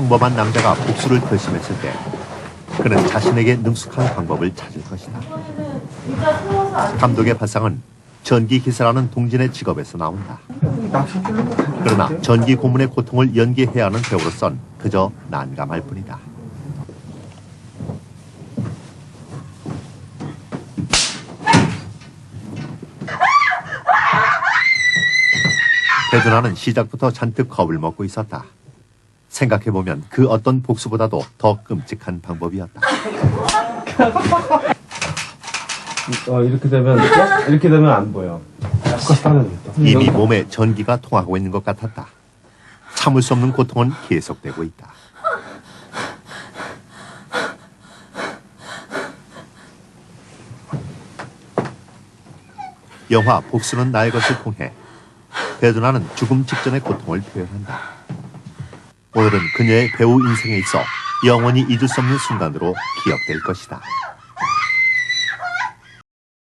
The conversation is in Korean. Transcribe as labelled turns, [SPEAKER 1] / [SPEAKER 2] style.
[SPEAKER 1] 평범한 남자가 복수를 결심했을 때 그는 자신에게 능숙한 방법을 찾을 것이다. 감독의 발상은 전기 기사라는 동진의 직업에서 나온다. 그러나 전기 고문의 고통을 연기해야 하는 배우로선 그저 난감할 뿐이다. 배두나는 시작부터 잔뜩 겁을 먹고 있었다. 생각해보면 그 어떤 복수보다도 더 끔찍한 방법이었다.
[SPEAKER 2] 어, 이렇게 되면 이렇게 되면 안 보여.
[SPEAKER 1] 이미 몸에 전기가 통하고 있는 것 같았다. 참을 수 없는 고통은 계속되고 있다. 영화 복수는 나의 것을 통해 배두나는 죽음 직전의 고통을 표현한다. 오늘은 그녀의 배우 인생에 있어 영원히 잊을 수 없는 순간으로 기억될 것이다.